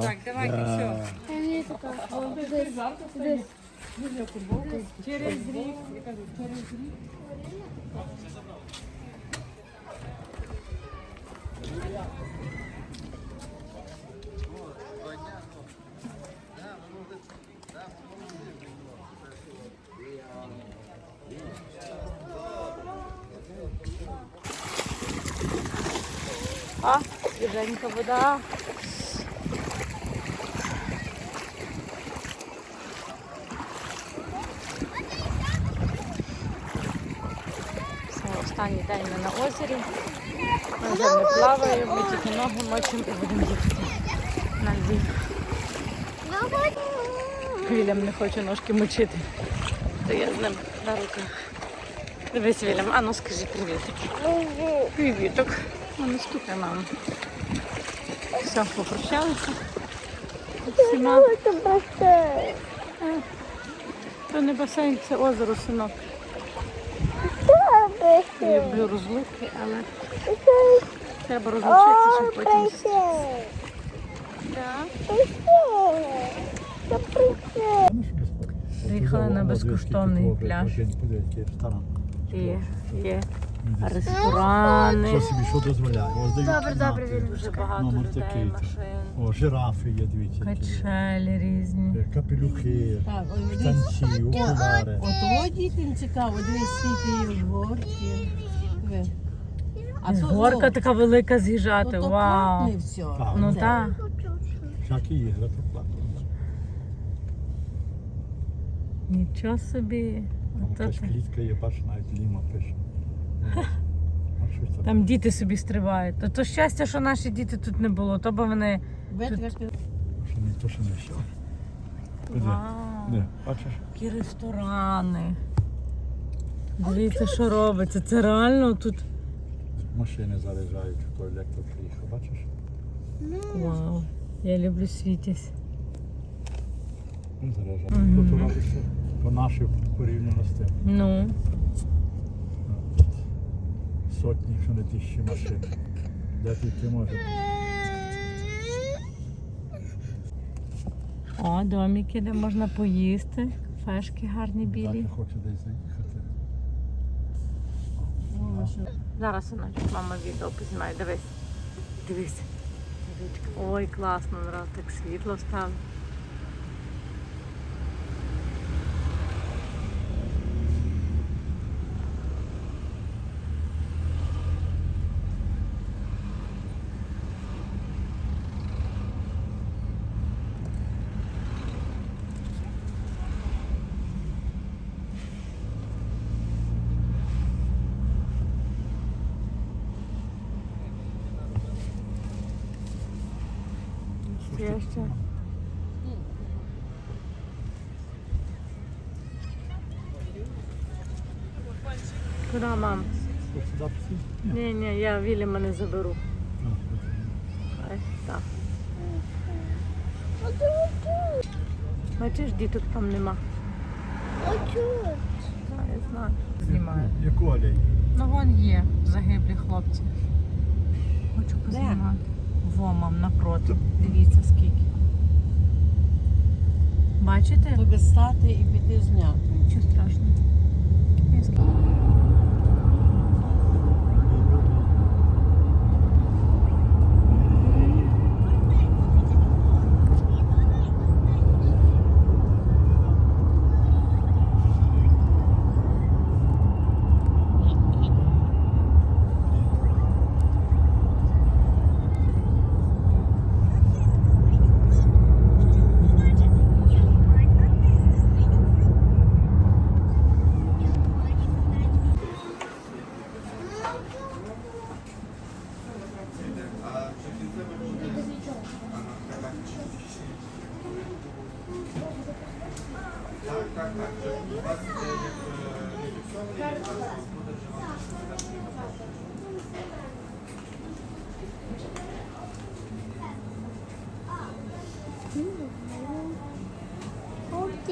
Так, давайте, все. Через рік, я кажу, через рік. А, свіженька вода. Це останній день ми на озері. Ми вже не плаваємо, ми тільки ноги мочимо і будемо їхати на Львів. Вільям не хоче ножки мочити. То я з ним на руках. Дивись, Вільям, а ну скажи привітик. Привіток. Ну, не стукай, мама. Все, попрощалися. Всіма. Це. То не басейн, це озеро, синок. Я люблю розлуки, але треба розлучитися, щоб потім. Приїхали на безкоштовний пляж. І є ресторани. Що собі що дозволяє? Ось дають Добре, добре, кімнати. Дуже багато Номер людей, такий. машин, О, жирафи є, дивіться. які. качелі різні. Е, Капелюхи, Так, штанці, окуляри. От от дітям цікаво, дивись, скільки є горки. Диви. А то, Горка ну, така велика з'їжджати. то Вау. платне все. Так. Ну Це. так. Всякі ігри, то платно. Нічого собі. Там Ото якась ти. клітка є, бач, навіть ліма пише. Там. Діти собі стрибають. То, то щастя, що наші діти тут не було, то бо вони. Що не то, що не все. Де? Бачиш? Які ресторани. Дивіться, що робиться. Це реально тут. Машини заряджають, хто електро приїхав, бачиш? Вау. Я люблю світязь. Він заряджає. Мгм. Тут по наших порівняно з тим. Ну. Сотні, якщо не тисячі машин. Де тільки може. О, домики, де можна поїсти. Кафешки гарні білі. Так, я хочу десь заїхати. Зараз синочок, мама відео познімає. Дивись. Дивись. Ой, класно, нараз так світло стало. Ще. Куди, мам? Ні. Ні, я Вільяма не заберу. А, от. Ай, так. Бачиш, діток там нема. Так, я знаю. Знімаю. Яку алею? Ну вон є загиблі хлопці. Хочу познімати. Во, мам, напроти. Дивіться скільки. Бачите? Тобі стати і піти зняти. Нічого страшного.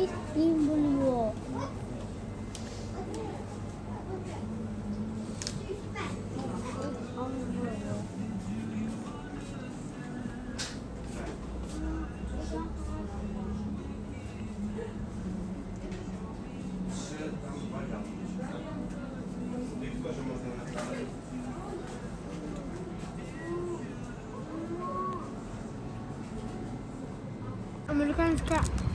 Я скажу. Ось ці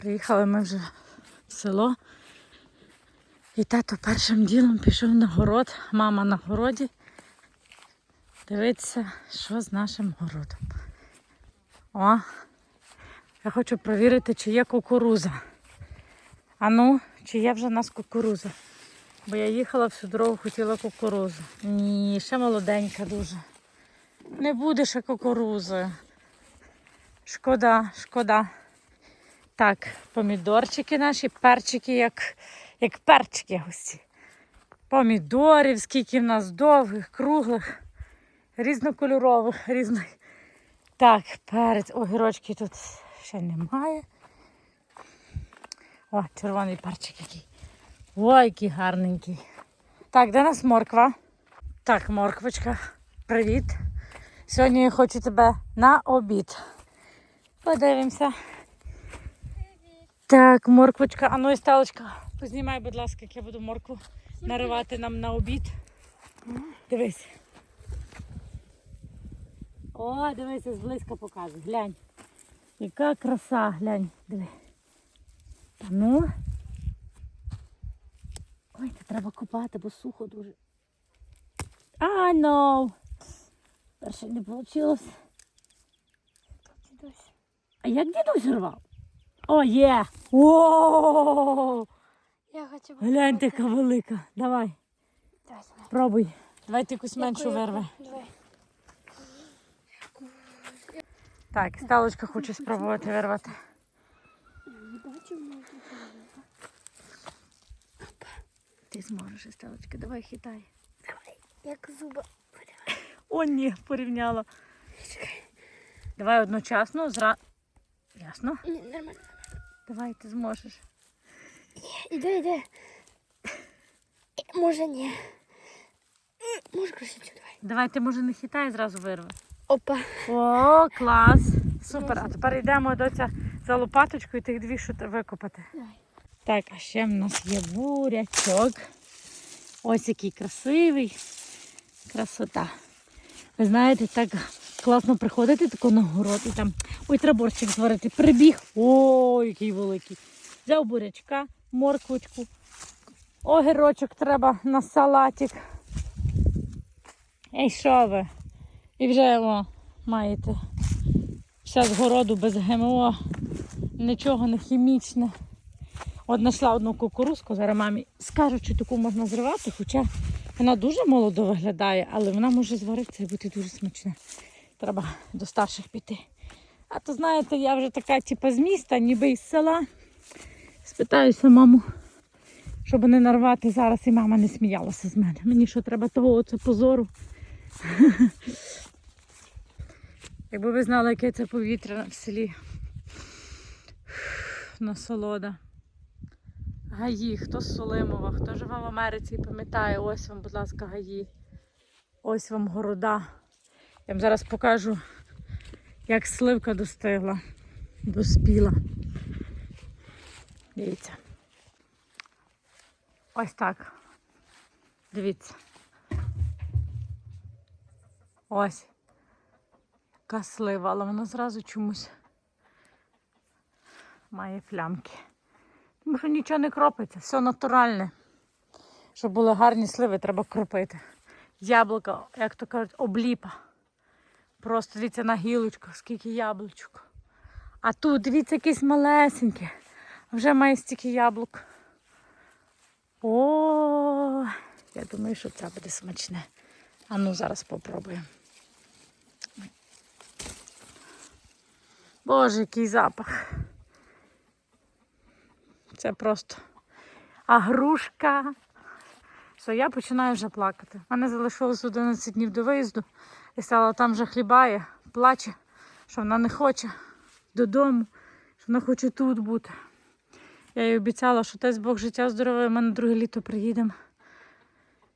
Приїхали ми вже в село. І тато першим ділом пішов на город, мама на городі. Дивитися, що з нашим городом. О, я хочу перевірити, чи є кукуруза. А ну, чи є вже в нас кукуруза. Бо я їхала всю дорогу, хотіла кукурузу. Ні, ще молоденька дуже. Не буде ще кукурузи. Шкода, шкода. Так, помідорчики наші, перчики, як, як перчики ось. Помідорів, скільки в нас довгих, круглих, різнокольорових, різних. Так, перець, огірочки тут ще немає. О, червоний перчик який. Ой, який гарненький. Так, де нас морква? Так, морквочка, привіт. Сьогодні я хочу тебе на обід. Подивимося. Так, морквочка, а ну і сталочка, познімай, будь ласка, як я буду моркву наривати нам на обід. Дивись. О, дивися, зблизька показуй. Глянь. Яка краса, глянь, диви. Та ну. Ой, це треба копати, бо сухо дуже. А, ну. Перше не вийшло. А як дідусь рвав? О, є! О! Я хочу Гляньте, яка велика. Давай, Давай, пробуй. Давай ти якусь меншу вирви. Давай. Так, сталочка хоче спробувати вирвати. Ти зможеш, сталочка, давай хитай. Давай. Як зуба. О, ні, порівняла. Давай одночасно, зра. Ясно? Ні, нормально. Давай, ти зможеш. Іде, іде. Може ні. Може красивчик, давай. Давай, ти може не хитай, зразу вирви. Опа. О, клас! Супер. А тепер йдемо до ця за лопаточкою тих дві що викопати. Давай. Так, а ще в нас є бурячок. Ось який красивий. Красота. Ви знаєте, так класно приходити тако на город і там. Ой, треба борщик зварити. Прибіг. Ой, який великий. Взяв бурячка, морквочку. Огірочок треба на салатик. Ей, що ви? І вже о, маєте все з городу без ГМО, нічого не хімічне. От знайшла одну кукурузку, зараз мамі скажу, чи таку можна зривати, хоча вона дуже молодо виглядає, але вона може зваритися і бути дуже смачна. Треба до старших піти. А то знаєте, я вже така, типу, з міста, ніби із села. Спитаюся маму, щоб не нарвати зараз, і мама не сміялася з мене. Мені що треба того оце позору. Якби ви знали, яке це повітря в селі. Насолода. Гаї, хто з Солимова, хто живе в Америці і пам'ятає, ось вам, будь ласка, гаї. Ось вам города. Я вам зараз покажу, як сливка достигла, доспіла. Дивіться. Ось так. Дивіться. Ось. Яка слива, але вона зразу чомусь має плямки. Тому що нічого не кропиться, все натуральне. Щоб були гарні сливи, треба кропити. Яблука, як то кажуть, обліпа. Просто дивіться на гілочках, скільки яблучок. А тут, дивіться, якесь малесеньке. Вже має стільки яблук. О, я думаю, що це буде смачне. А ну зараз попробуємо. Боже, який запах. Це просто. А грушка. Що я починаю вже плакати. У мене залишилось 11 днів до виїзду. І стала там вже хлібає, плаче, що вона не хоче додому, що вона хоче тут бути. Я їй обіцяла, що дасть Бог життя здоров'я, ми на друге літо приїдемо.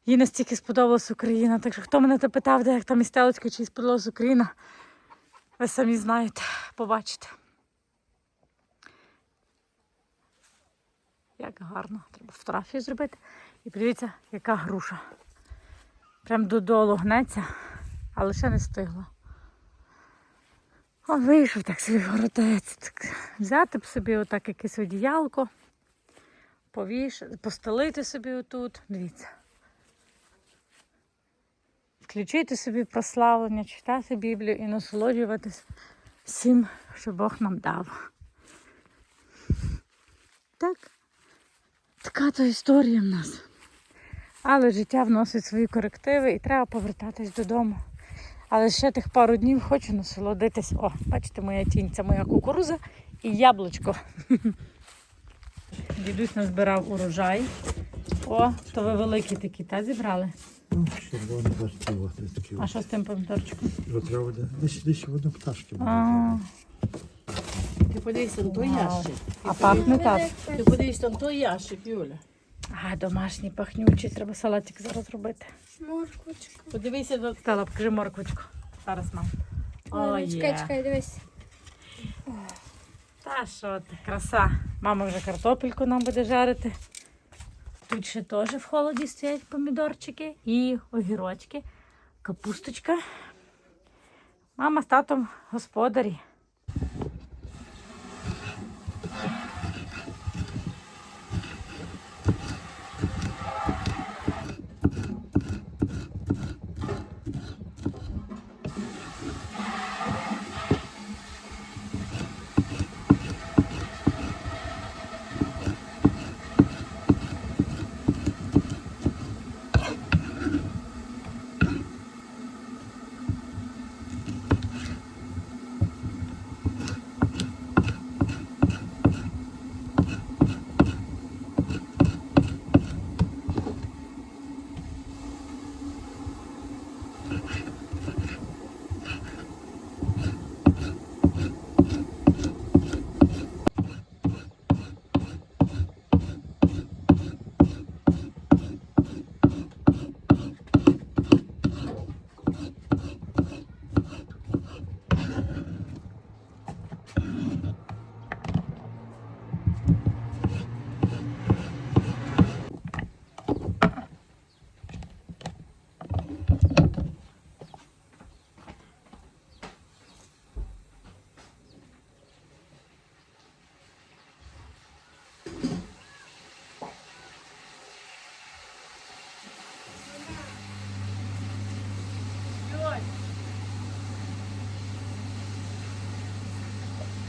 Їй настільки сподобалась Україна. Так що хто мене то питав, де як там містелочко, чи сподобалась Україна, ви самі знаєте, побачите. Як гарно. Треба фотографію зробити. І подивіться, яка груша. Прям додолу гнеться, але ще не стигла. О, вийшов так собі городець. Так, взяти б собі отак якесь одіялко, повішати, постелити собі отут. Дивіться. Включити собі прославлення, читати Біблію і насолоджуватись всім, що Бог нам дав. Так. Така то історія в нас. Але життя вносить свої корективи і треба повертатись додому. Але ще тих пару днів хочу насолодитись. О, бачите, моя тінь, це моя кукуруза і яблучко. Дідусь назбирав урожай. О, то ви великі такі, та зібрали. Ну, червоні бачите, такі. А що з тим помідорчиком? Десь, десь воно пташки буде. А, Ти подивися на той ящик. а пахне так. Ти подивися на той ящик, Юля. А, домашній пахнючий, треба салатик зараз робити. Морквочка. Подивися на Стала, покажи морквочку. Зараз мам. О, Ой, чекай, чекай, дивись. Та що ти, краса. Мама вже картопельку нам буде жарити. Тут ще теж в холоді стоять помідорчики і огірочки, капусточка. Мама з татом господарі.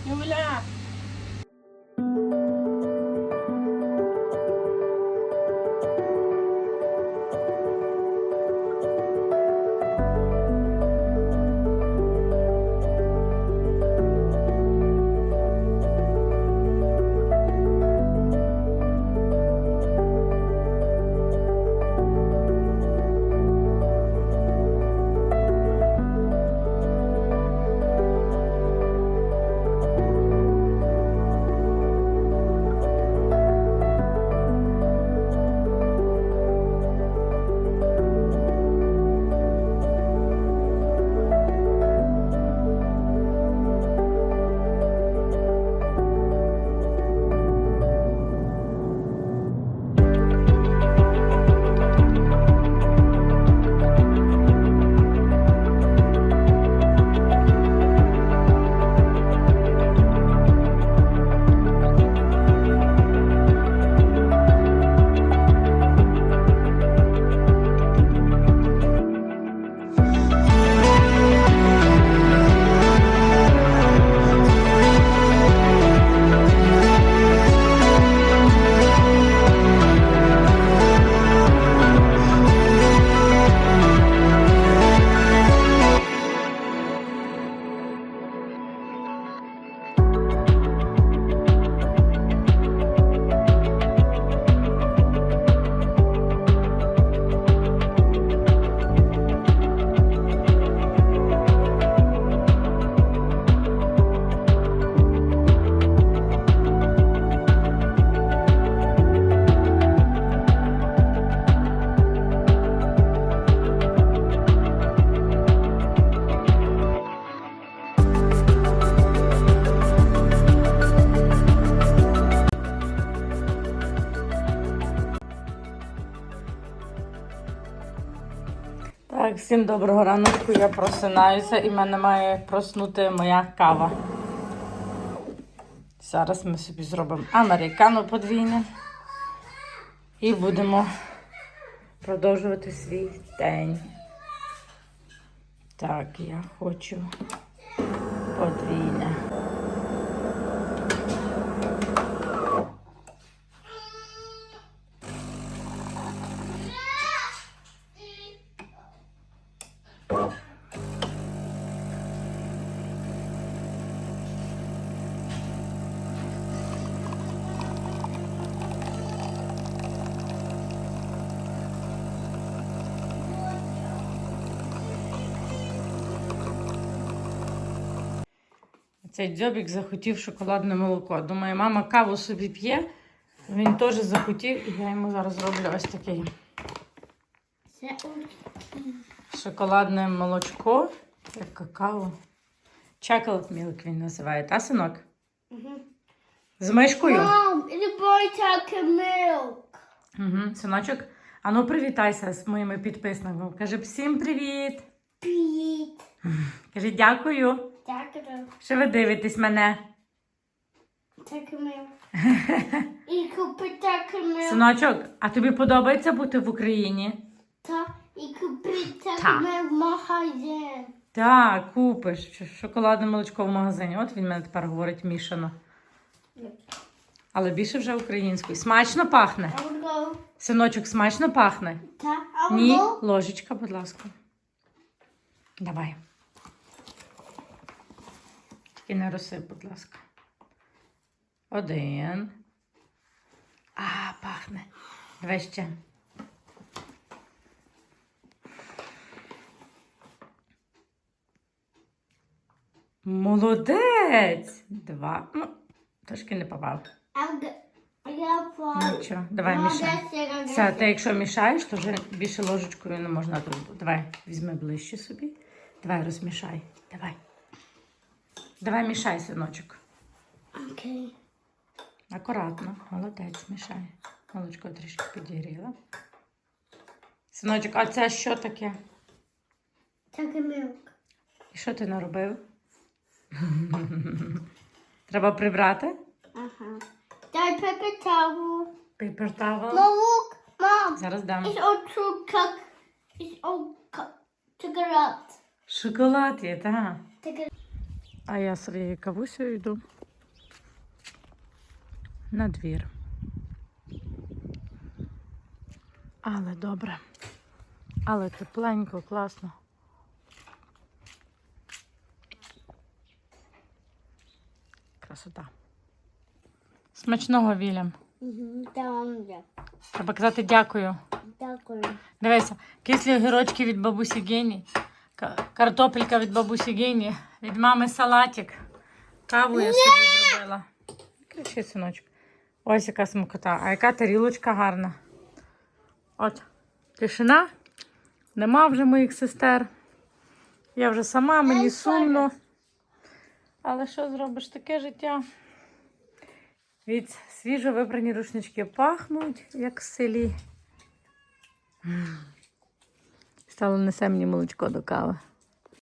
Юля. Так, всім доброго раночку. Я просинаюся і мене має проснути моя кава. Зараз ми собі зробимо американо подвійне і будемо продовжувати свій день. Так, я хочу подвійне. Цей дзьобік захотів шоколадне молоко. Думаю, мама каву собі п'є. Він теж захотів, і я йому зараз зроблю ось такий шоколадне молочко, як какао. Chocolate milk він називає, та синок? З мишкою. Мам, milk. Угу. Синочок, а ну привітайся з моїми підписниками. Каже всім привіт. Привіт. Каже дякую, Дякую. що ви дивитесь мене. Talking milk. І купи talking milk. Синочок, а тобі подобається бути в Україні? Та, і купи Та. talking в магазин. Так, купиш шоколадне молочко в магазині. От він мене тепер говорить мішано. Але більше вже українською. Смачно пахне. Синочок, смачно пахне. Ні, ложечка, будь ласка. Давай. Тільки не розсип, будь ласка. Один. А, пахне. Давай ще. Молодець! Два. Ну, трошки не попав. По- Нічого, давай мішай. Все, ти якщо мішаєш, то вже більше ложечкою не можна. Давай, візьми ближче собі. Давай розмішай. Давай. Давай мішай, синочок. Окей. Акуратно, молодець, мішай. Молочко трішки підігріла. Синочок, а це що таке? Talking milk. І що ти наробив? Треба прибрати? Ага. Дай. Пейпер тавел. Молок, мам. Зараз дам. All cook. Take it out. Шоколад є, так. А я своєю кавусею йду на двір. Але добре. Але тепленько, класно. Красота. Смачного. Там. Треба казати дякую. Дякую. Дивися, кислі огірочки від бабусі Гені, картопелька від бабусі Гені, від мами салатик. Каву я собі зробила. Кричи, синочок. Ось яка смакота. А яка тарілочка гарна. От, тишина. Нема вже моїх сестер. Я вже сама, мені сумно. Але що зробиш таке життя? Від свіжо вибрані рушнички пахнуть, як в селі. Стало несе мені молочко до кави.